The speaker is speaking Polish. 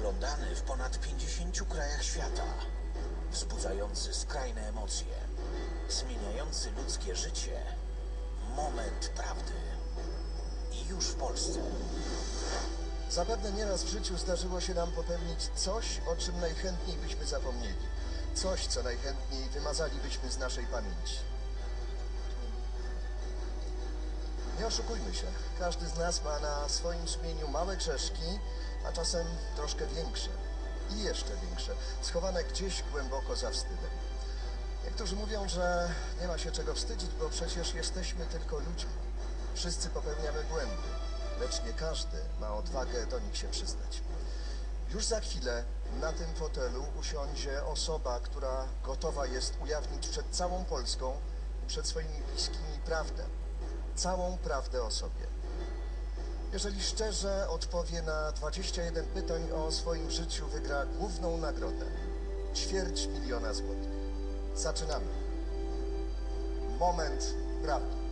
Oglądany w ponad 50 krajach świata, wzbudzający skrajne emocje, zmieniający ludzkie życie, moment prawdy. I już w Polsce. Zapewne nieraz w życiu zdarzyło się nam popełnić coś, o czym najchętniej byśmy zapomnieli. Coś, co najchętniej wymazalibyśmy z naszej pamięci. Nie oszukujmy się. Każdy z nas ma na swoim sumieniu małe grzeszki, a czasem troszkę większe. I jeszcze większe, schowane gdzieś głęboko za wstydem. Niektórzy mówią, że nie ma się czego wstydzić, bo przecież jesteśmy tylko ludźmi. Wszyscy popełniamy błędy, lecz nie każdy ma odwagę do nich się przyznać. Już za chwilę na tym fotelu usiądzie osoba, która gotowa jest ujawnić przed całą Polską i przed swoimi bliskimi prawdę. Całą prawdę o sobie. Jeżeli szczerze odpowie na 21 pytań o swoim życiu, wygra główną nagrodę. Ćwierć miliona złotych. Zaczynamy. Moment prawdy.